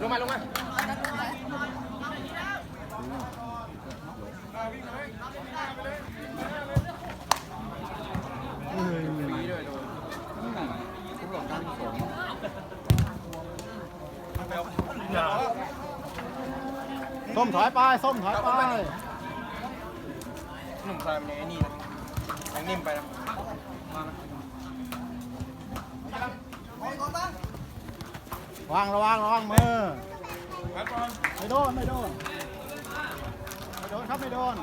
ลงมาลงมาส้มถอยไปส้มถอยไป หนุ่มชายมันยังไอ้นี่นะยังนิ่มไปนะมานะวางระวังระวังมือ ครับบอลไม่โดนไม่โดนไม่โดนครับไม่โดน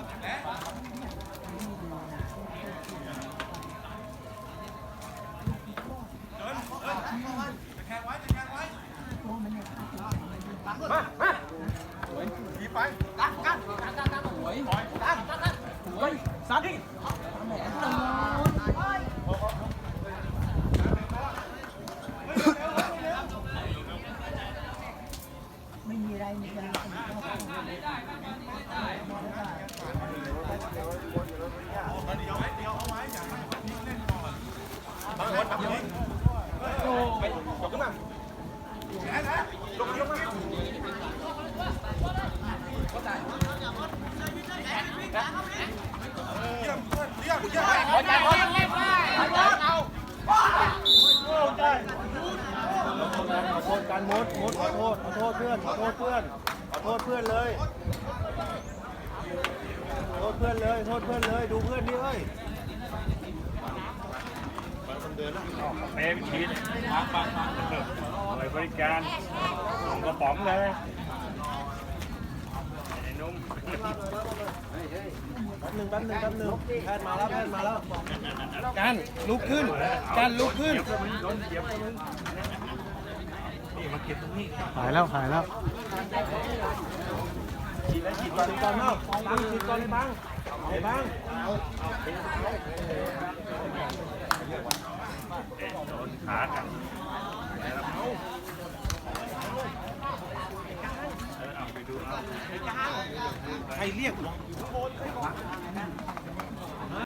มามาดีไปตั้งกันตั้งตั้งตั้งหวยตั้งตั้งตั้งหวยสัตว์ไม่มีอะไรมีกันโอ้ไปย กขึ้นมาลงมาล โทษกันมดมดขอโทษขอโทษเพื่อนขอโทษเพื่อนขอโทษเพื่อนเลยโทษเพื่อนเลยโทษเพื่อนเลยดูเพื่อนดิเอ้ยเปรมชีสปังปังปังเลยบริการส่งกระป๋องเลยไอ้นุ่ม แป๊บหนึงแป๊บหนึงแป๊บหนึงแพทย์มาแล้วแพทย์มาแล้ว กันลุกขึ้น กันลุกขึ้นโดนเหยียบก็มึงนี่มาเก็บตรงนี้หายแล้วหายแล้ว ฉีดแล้วฉีดก่อนก่อนเนาะบังฉีดก่อนเลยบังไอ้บังเอ๊ะโดนขากัน ใครเรียกวะ